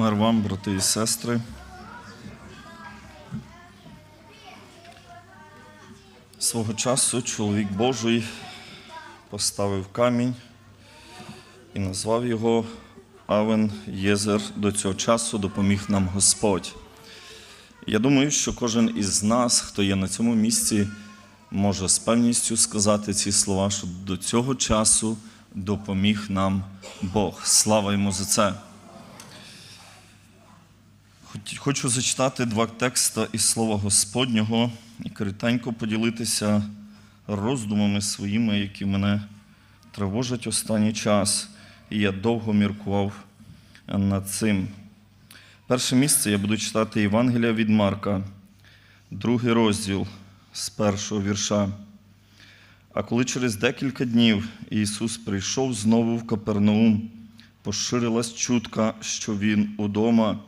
Мир вам, брати і сестри. Свого часу чоловік Божий поставив камінь і назвав його Авен Єзер. До цього часу допоміг нам Господь. Я думаю, що кожен із нас, хто є на цьому місці, може з певністю сказати ці слова, що до цього часу допоміг нам Бог. Слава йому за це. Хоч- Хочу зачитати два текста із Слова Господнього і коротенько поділитися роздумами своїми, які мене тривожать останній час. І я довго міркував над цим. Перше місце я буду читати Євангелія від Марка, другий розділ з першого вірша. А коли через декілька днів Ісус прийшов знову в Капернаум, поширилась чутка, що Він удома.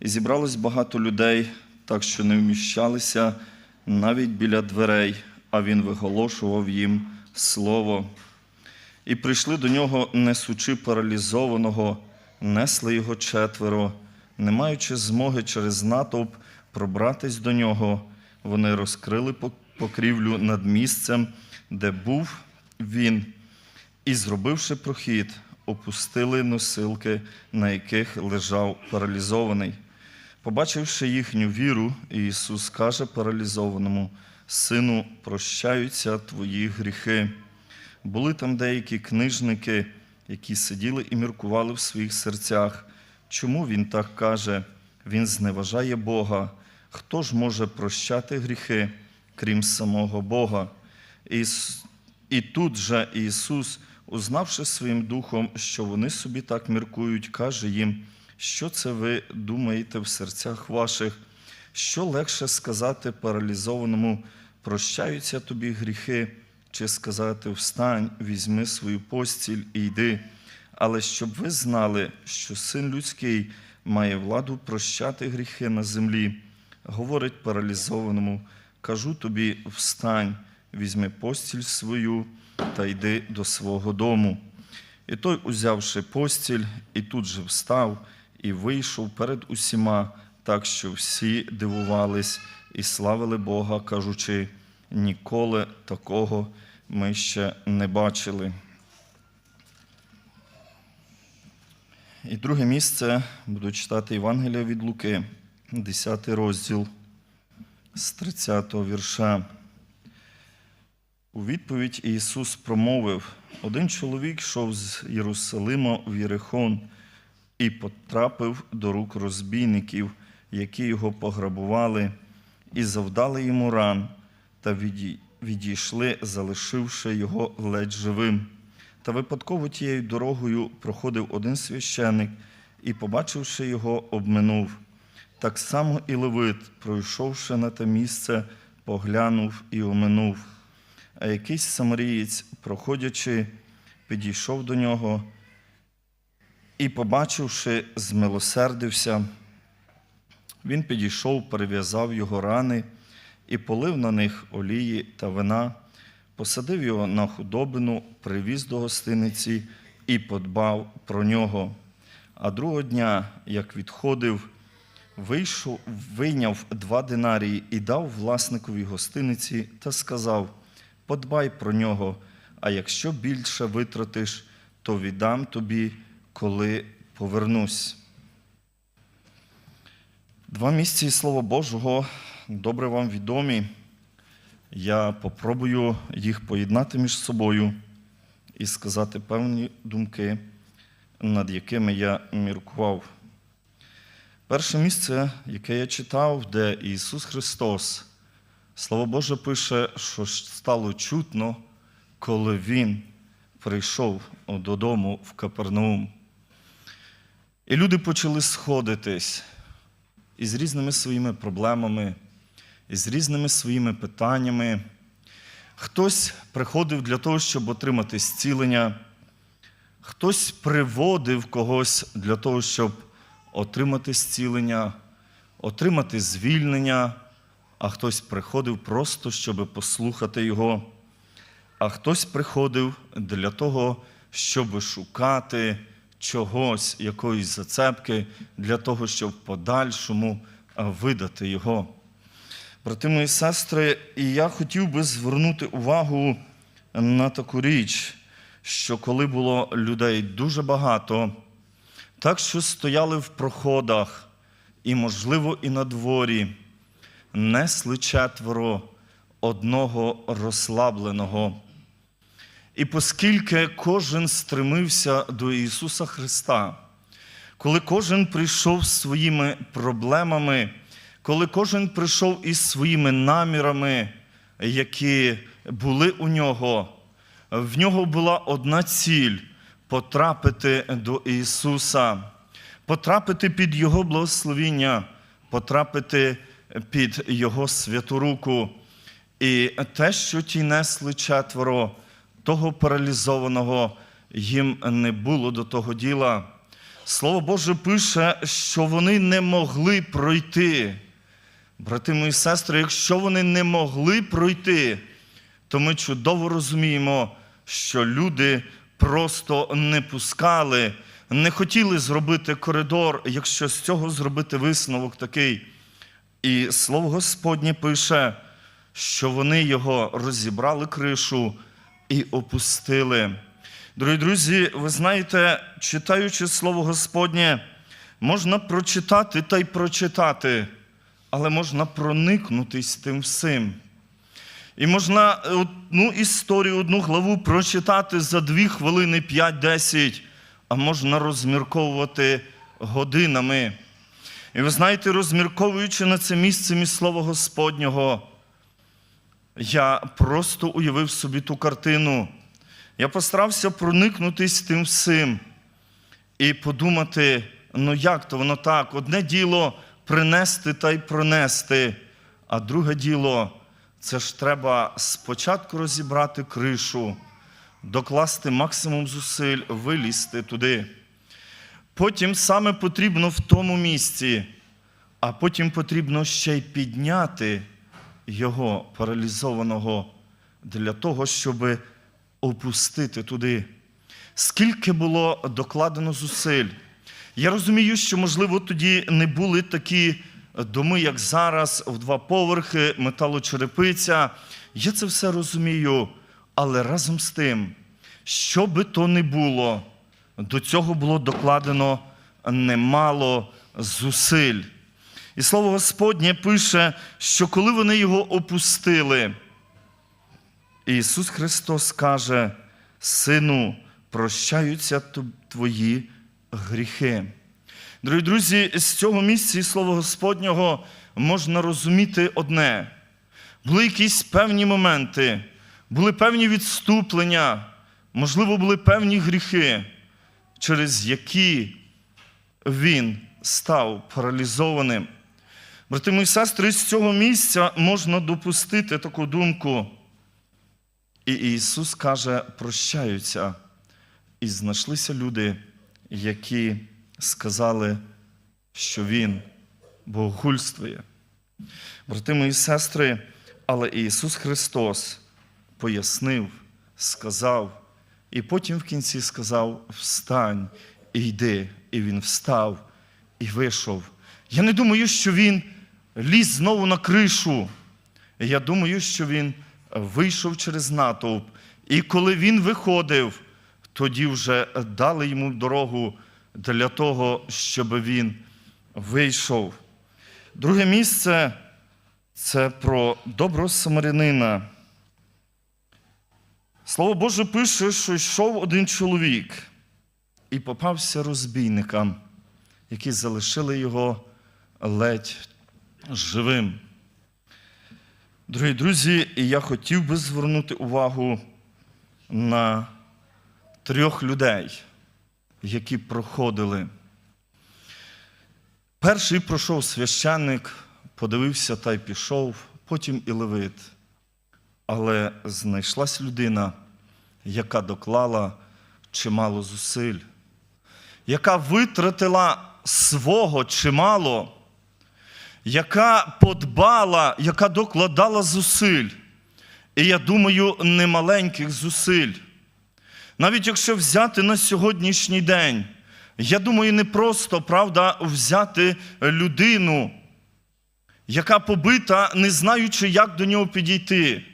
І зібралось багато людей, так що не вміщалися навіть біля дверей, а він виголошував їм слово. І прийшли до нього, несучи паралізованого, несли його четверо, не маючи змоги через натовп пробратись до нього, вони розкрили покрівлю над місцем, де був він, і, зробивши прохід, опустили носилки, на яких лежав паралізований. Побачивши їхню віру, Ісус каже паралізованому: Сину, прощаються твої гріхи. Були там деякі книжники, які сиділи і міркували в своїх серцях. Чому він так каже? Він зневажає Бога. Хто ж може прощати гріхи, крім самого Бога? Іс- І тут же Ісус, узнавши своїм духом, що вони собі так міркують, каже їм, що це ви думаєте в серцях ваших, що легше сказати паралізованому, прощаються тобі гріхи, чи сказати встань, візьми свою постіль і йди. Але щоб ви знали, що син людський має владу прощати гріхи на землі, говорить паралізованому, кажу тобі, встань, візьми постіль свою та йди до свого дому. І той, узявши постіль, і тут же встав і вийшов перед усіма, так що всі дивувались і славили Бога, кажучи, ніколи такого ми ще не бачили. І друге місце буду читати Євангелія від Луки, 10 розділ з 30 вірша. У відповідь Ісус промовив: один чоловік йшов з Єрусалима в Єрихон і потрапив до рук розбійників, які його пограбували, і завдали йому ран та відійшли, залишивши його ледь живим. Та випадково тією дорогою проходив один священик і, побачивши його, обминув. Так само і Левит, пройшовши на те місце, поглянув і оминув. А якийсь самарієць, проходячи, підійшов до нього і, побачивши, змилосердився. Він підійшов, перев'язав його рани і полив на них олії та вина, посадив його на худобину, привіз до гостиниці і подбав про нього. А другого дня, як відходив, вийшов, вийняв два динарії і дав власникові гостиниці та сказав: Подбай про нього, а якщо більше витратиш, то віддам тобі, коли повернусь. Два місці Слова Божого добре вам відомі. Я попробую їх поєднати між собою і сказати певні думки, над якими я міркував. Перше місце, яке я читав, де Ісус Христос, Слово Боже пише, що стало чутно, коли Він прийшов додому в Капернаум. І люди почали сходитись із різними своїми проблемами, із різними своїми питаннями. Хтось приходив для того, щоб отримати зцілення, хтось приводив когось для того, щоб отримати зцілення, отримати звільнення, а хтось приходив просто, щоб послухати його, а хтось приходив для того, щоб шукати чогось, якоїсь зацепки для того, щоб в подальшому видати його. Брати мої сестри, і я хотів би звернути увагу на таку річ, що коли було людей дуже багато, так що стояли в проходах, і, можливо, і на дворі, несли четверо одного розслабленого. І оскільки кожен стремився до Ісуса Христа, коли кожен прийшов з своїми проблемами, коли кожен прийшов із своїми намірами, які були у нього, в нього була одна ціль потрапити до Ісуса, потрапити під Його благословіння, потрапити під Його святу руку. І те, що ті несли четверо, того паралізованого їм не було до того діла. Слово Боже пише, що вони не могли пройти. Брати мої сестри, якщо вони не могли пройти, то ми чудово розуміємо, що люди просто не пускали, не хотіли зробити коридор, якщо з цього зробити висновок такий. І слово Господнє пише, що вони його розібрали кришу і опустили. Дорогі друзі, ви знаєте, читаючи Слово Господнє, можна прочитати та й прочитати, але можна проникнутись тим всім. І можна одну історію, одну главу прочитати за дві хвилини, 5-10, а можна розмірковувати годинами. І ви знаєте, розмірковуючи на це місце між Слова Господнього, я просто уявив собі ту картину. Я постарався проникнутись тим всім і подумати, ну як то воно так? Одне діло принести та й пронести, а друге діло це ж треба спочатку розібрати кришу, докласти максимум зусиль, вилізти туди. Потім саме потрібно в тому місці, а потім потрібно ще й підняти його паралізованого для того, щоб опустити туди. Скільки було докладено зусиль? Я розумію, що, можливо, тоді не були такі доми, як зараз, в два поверхи, металочерепиця. Я це все розумію, але разом з тим, що би то не було, до цього було докладено немало зусиль. І слово Господнє пише, що коли вони його опустили, Ісус Христос каже: Сину, прощаються твої гріхи. Дорогі друзі, з цього місця і Слова Господнього можна розуміти одне. Були якісь певні моменти, були певні відступлення, можливо, були певні гріхи, через які він став паралізованим. Брати мої сестри, з цього місця можна допустити таку думку. І Ісус каже, прощаються. І знайшлися люди, які сказали, що Він богохульствує. Брати мої сестри, але Ісус Христос пояснив, сказав, і потім в кінці сказав: Встань і йди. І Він встав і вийшов. Я не думаю, що Він ліз знову на кришу. Я думаю, що Він вийшов через натовп. І коли він виходив, тоді вже дали йому дорогу для того, щоб він вийшов. Друге місце це про доброго самарянина. Слово Боже пише, що йшов один чоловік і попався розбійникам, які залишили його ледь живим. Дорогі друзі, я хотів би звернути увагу на трьох людей, які проходили. Перший пройшов священник, подивився та й пішов, потім і левит. Але знайшлась людина, яка доклала чимало зусиль, яка витратила свого чимало яка подбала, яка докладала зусиль. І я думаю, немаленьких зусиль. Навіть якщо взяти на сьогоднішній день, Я думаю, не просто, правда, взяти людину, яка побита, не знаючи, як до нього підійти.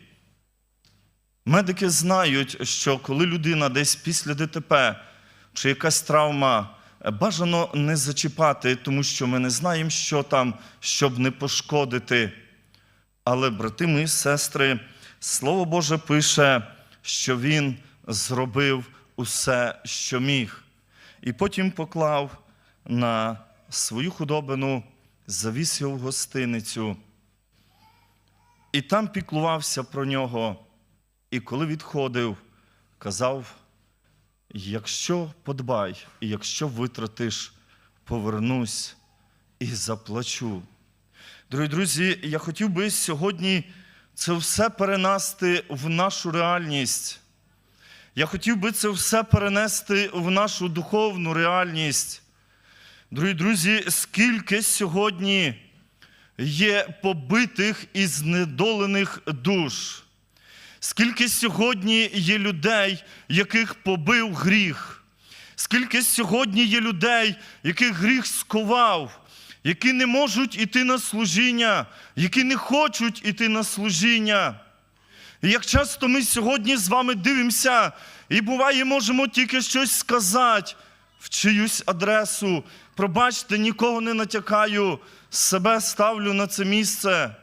Медики знають, що коли людина десь після ДТП чи якась травма, бажано не зачіпати, тому що ми не знаємо, що там, щоб не пошкодити. Але, брати мої сестри, Слово Боже пише, що Він зробив усе, що міг, і потім поклав на свою худобину, завіз його в гостиницю, і там піклувався про нього. І коли відходив, казав: якщо подбай, і якщо витратиш, повернусь і заплачу. Дорогі друзі, я хотів би сьогодні це все перенести в нашу реальність. Я хотів би це все перенести в нашу духовну реальність. Дорогі друзі, скільки сьогодні є побитих і знедолених душ. Скільки сьогодні є людей, яких побив гріх? Скільки сьогодні є людей, яких гріх сковав, які не можуть іти на служіння, які не хочуть іти на служіння? І як часто ми сьогодні з вами дивимося, і буває, можемо тільки щось сказати в чиюсь адресу. Пробачте, нікого не натякаю, себе ставлю на це місце.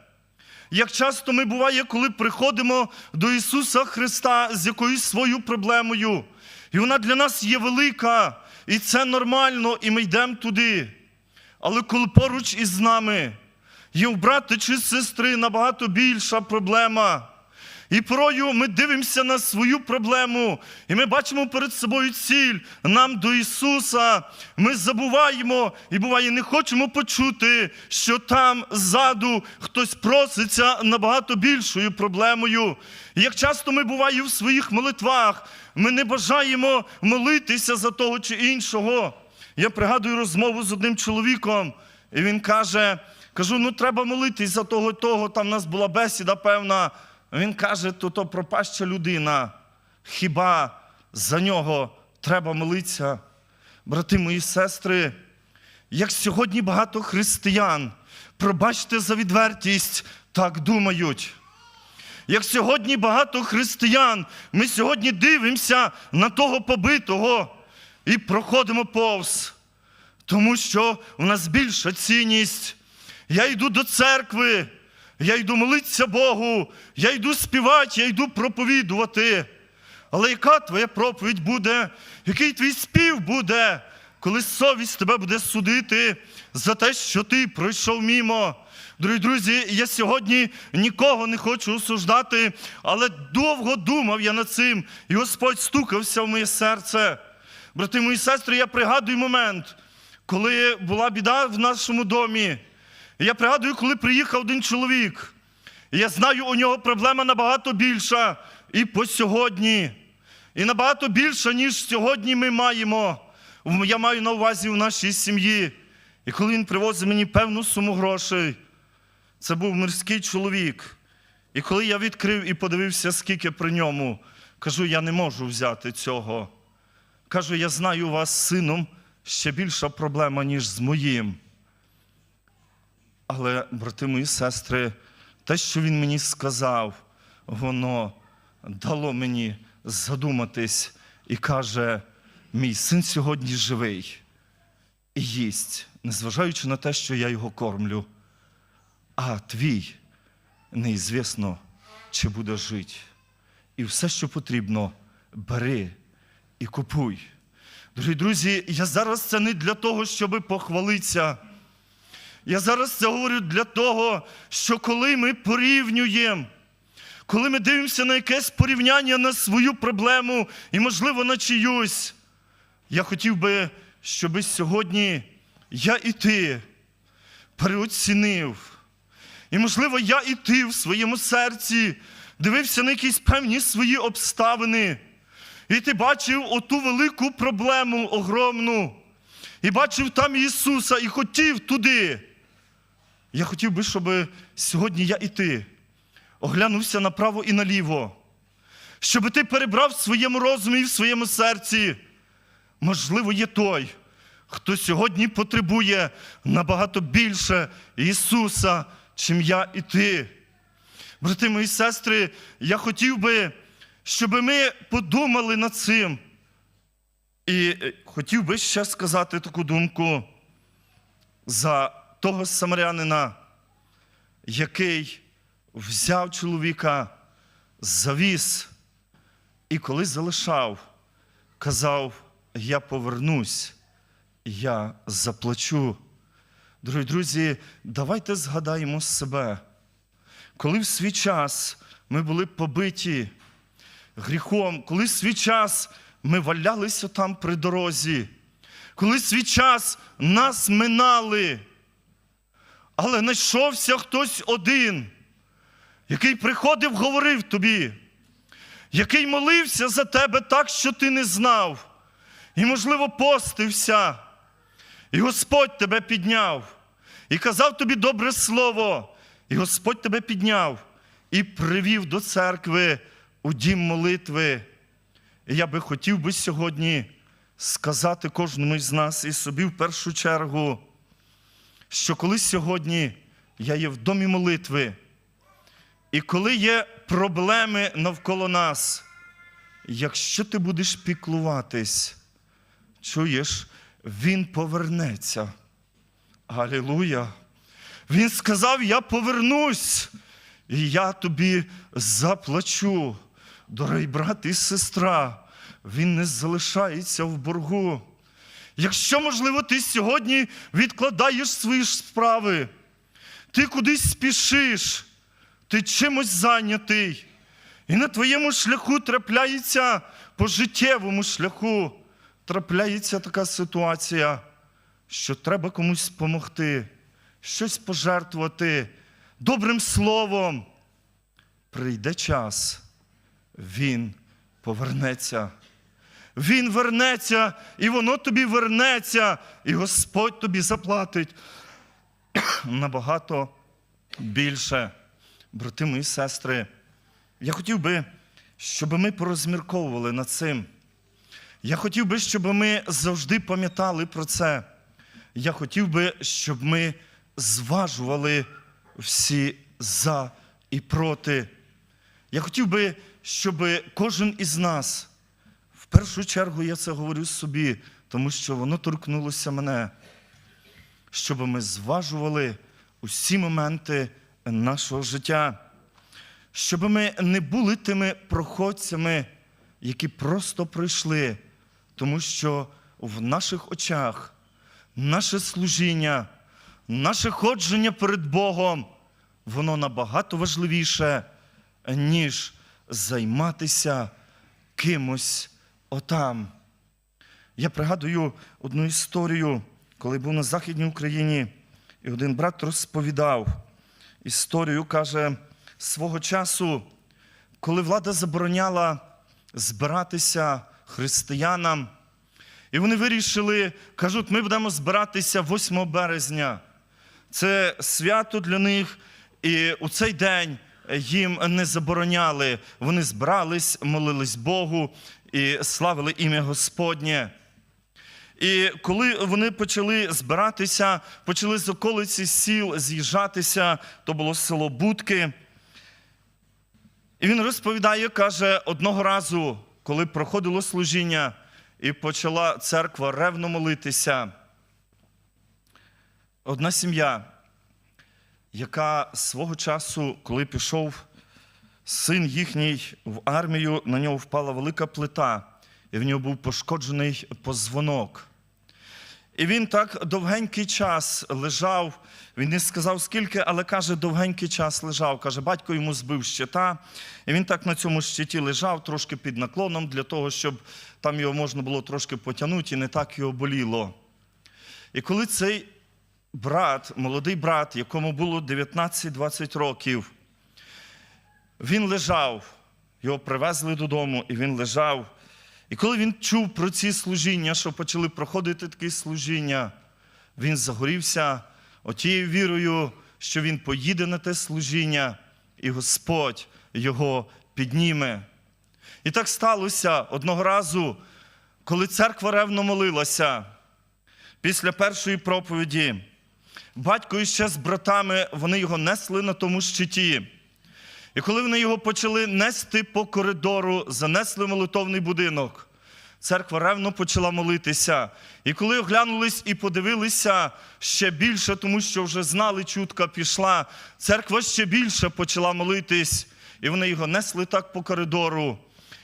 Як часто ми буває, коли приходимо до Ісуса Христа з якоюсь своєю проблемою, і вона для нас є велика, і це нормально, і ми йдемо туди. Але коли поруч із нами є у брата чи сестри набагато більша проблема. І порою ми дивимося на свою проблему, і ми бачимо перед собою ціль нам до Ісуса. Ми забуваємо і буває, не хочемо почути, що там ззаду хтось проситься набагато більшою проблемою. І як часто ми буває в своїх молитвах, ми не бажаємо молитися за того чи іншого. Я пригадую розмову з одним чоловіком, і він каже: кажу, ну треба молитись за того, того. Там в нас була бесіда певна. Він каже, то то пропаща людина. Хіба за нього треба молитися? Брати мої сестри, як сьогодні багато християн, пробачте за відвертість, так думають. Як сьогодні багато християн, ми сьогодні дивимося на того побитого і проходимо повз, тому що у нас більша цінність. Я йду до церкви, я йду молитися Богу, я йду співати, я йду проповідувати. Але яка твоя проповідь буде, який твій спів буде, коли совість тебе буде судити за те, що ти пройшов мімо? Дорогі друзі, я сьогодні нікого не хочу осуждати, але довго думав я над цим, і Господь стукався в моє серце. Брати мої сестри, я пригадую момент, коли була біда в нашому домі. Я пригадую, коли приїхав один чоловік. Я знаю, у нього проблема набагато більша і по сьогодні. І набагато більша, ніж сьогодні ми маємо. Я маю на увазі в нашій сім'ї. І коли він привозив мені певну суму грошей, це був мирський чоловік. І коли я відкрив і подивився, скільки при ньому, кажу, я не можу взяти цього. Кажу, я знаю у вас з сином ще більша проблема, ніж з моїм. Але, брати мої сестри, те, що він мені сказав, воно дало мені задуматись і каже: мій син сьогодні живий і їсть, незважаючи на те, що я його кормлю. А твій неізвісно, чи буде жити. І все, що потрібно, бери і купуй. Дорогі друзі, я зараз це не для того, щоб похвалитися. Я зараз це говорю для того, що коли ми порівнюємо, коли ми дивимося на якесь порівняння на свою проблему і, можливо, на чиюсь, я хотів би, щоб сьогодні я і ти переоцінив. І, можливо, я і ти в своєму серці дивився на якісь певні свої обставини. І ти бачив оту велику проблему огромну. І бачив там Ісуса і хотів туди. Я хотів би, щоб сьогодні я і ти оглянувся направо і наліво, щоб ти перебрав в своєму розумі і в своєму серці. Можливо, є той, хто сьогодні потребує набагато більше Ісуса, чим я і ти. Брати мої сестри, я хотів би, щоб ми подумали над цим. І е, хотів би ще сказати таку думку за того самарянина, який взяв чоловіка, завіз, і коли залишав, казав: Я повернусь, я заплачу. Дорогі друзі, давайте згадаємо себе, коли в свій час ми були побиті гріхом, коли в свій час ми валялися там при дорозі, коли в свій час нас минали, але знайшовся хтось один, який приходив, говорив тобі, який молився за тебе так, що ти не знав, і, можливо, постився, і Господь тебе підняв, і казав тобі добре слово, і Господь тебе підняв і привів до церкви у дім молитви. І я би хотів би сьогодні сказати кожному із нас і собі в першу чергу, що коли сьогодні я є в домі молитви, і коли є проблеми навколо нас, якщо ти будеш піклуватись, чуєш, він повернеться. Галілуя! Він сказав: Я повернусь, і я тобі заплачу. Дорогий брат і сестра, він не залишається в боргу. Якщо, можливо, ти сьогодні відкладаєш свої справи, ти кудись спішиш, ти чимось зайнятий, і на твоєму шляху трапляється по життєвому шляху, трапляється така ситуація, що треба комусь допомогти, щось пожертвувати добрим словом. Прийде час, він повернеться. Він вернеться, і воно тобі вернеться, і Господь тобі заплатить набагато більше. Брати мої сестри, я хотів би, щоб ми порозмірковували над цим. Я хотів би, щоб ми завжди пам'ятали про це. Я хотів би, щоб ми зважували всі за і проти. Я хотів би, щоб кожен із нас, першу чергу я це говорю собі, тому що воно торкнулося мене, щоб ми зважували усі моменти нашого життя, щоб ми не були тими проходцями, які просто пройшли, тому що в наших очах наше служіння, наше ходження перед Богом, воно набагато важливіше, ніж займатися кимось отам. Я пригадую одну історію, коли був на Західній Україні, і один брат розповідав історію, каже, свого часу, коли влада забороняла збиратися християнам, і вони вирішили, кажуть, ми будемо збиратися 8 березня. Це свято для них, і у цей день їм не забороняли. Вони збирались, молились Богу і славили ім'я Господнє. І коли вони почали збиратися, почали з околиці сіл з'їжджатися, то було село Будки. І він розповідає, каже, одного разу, коли проходило служіння, і почала церква ревно молитися. Одна сім'я, яка свого часу, коли пішов син їхній в армію, на нього впала велика плита, і в нього був пошкоджений позвонок. І він так довгенький час лежав. Він не сказав скільки, але каже, довгенький час лежав. Каже, батько йому збив щита. І він так на цьому щиті лежав, трошки під наклоном, для того, щоб там його можна було трошки потягнути, і не так його боліло. І коли цей брат, молодий брат, якому було 19-20 років, він лежав, його привезли додому, і він лежав. І коли він чув про ці служіння, що почали проходити такі служіння, він загорівся отією вірою, що він поїде на те служіння, і Господь його підніме. І так сталося одного разу, коли церква ревно молилася, Після першої проповіді батько іще з братами вони його несли на тому щиті. І коли вони його почали нести по коридору, занесли молитовний будинок, церква ревно почала молитися. І коли оглянулись і подивилися ще більше, тому що вже знали, чутка пішла, церква ще більше почала молитись. І вони його несли так по коридору.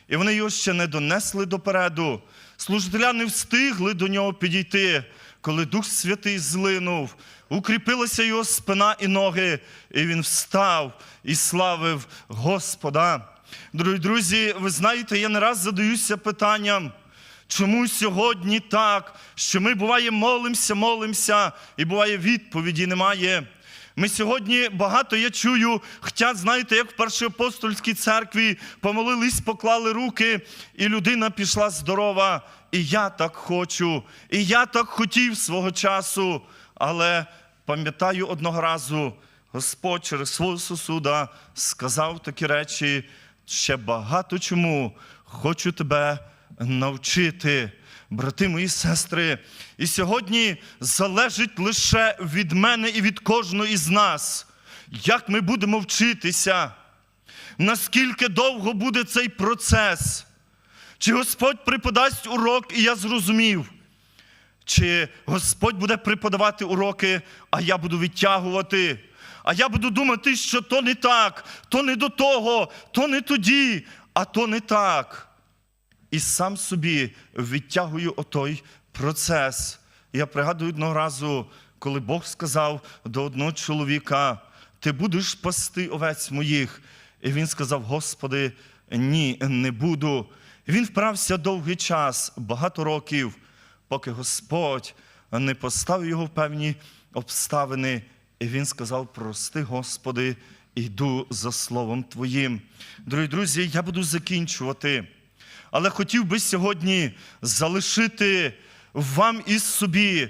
І вони його ще не донесли допереду. Служителя не встигли до нього підійти, коли Дух Святий злинув. Укріпилася його спина і ноги, і він встав і славив Господа. Дорогі друзі, ви знаєте, я не раз задаюся питанням, чому сьогодні так, що ми буває молимося, молимося, і буває відповіді немає. Ми сьогодні багато я чую, хоча, знаєте, як в першоапостольській церкві помолились, поклали руки, і людина пішла здорова. І я так хочу, і я так хотів свого часу. Але пам'ятаю одного разу, Господь через свого сусуда сказав такі речі, ще багато чому хочу тебе навчити. Брати мої сестри, і сьогодні залежить лише від мене і від кожного із нас, як ми будемо вчитися, наскільки довго буде цей процес, чи Господь преподасть урок, і я зрозумів, чи Господь буде преподавати уроки, а я буду відтягувати. А я буду думати, що то не так, то не до того, то не тоді, а то не так. І сам собі відтягую отой процес. Я пригадую одного разу, коли Бог сказав до одного чоловіка: Ти будеш пасти овець моїх. І він сказав: Господи, ні, не буду. Він вправся довгий час, багато років, поки Господь не поставив його в певні обставини. І він сказав: Прости, Господи, йду за словом Твоїм. Дорогі друзі, я буду закінчувати. Але хотів би сьогодні залишити вам і собі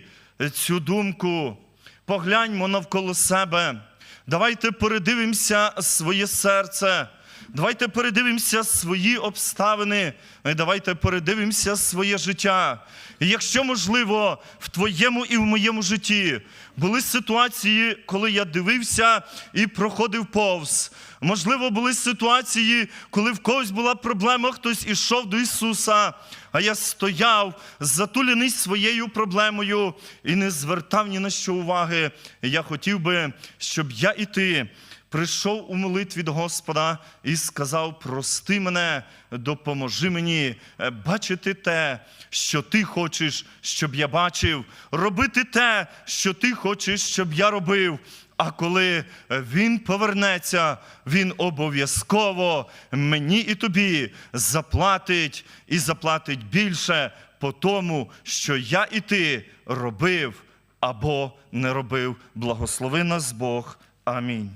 цю думку. Погляньмо навколо себе. Давайте передивимося своє серце. Давайте передивимося свої обставини. Давайте передивимося своє життя. І якщо можливо, в твоєму і в моєму житті були ситуації, коли я дивився і проходив повз. Можливо, були ситуації, коли в когось була проблема, хтось ішов до Ісуса, а я стояв, затулений своєю проблемою і не звертав ні на що уваги. Я хотів би, щоб я і ти прийшов у молитві до Господа і сказав: Прости мене, допоможи мені е, бачити те, що ти хочеш, щоб я бачив, робити те, що ти хочеш, щоб я робив. А коли він повернеться, він обов'язково мені і тобі заплатить і заплатить більше по тому, що я і ти робив або не робив. Благослови нас Бог. Амінь.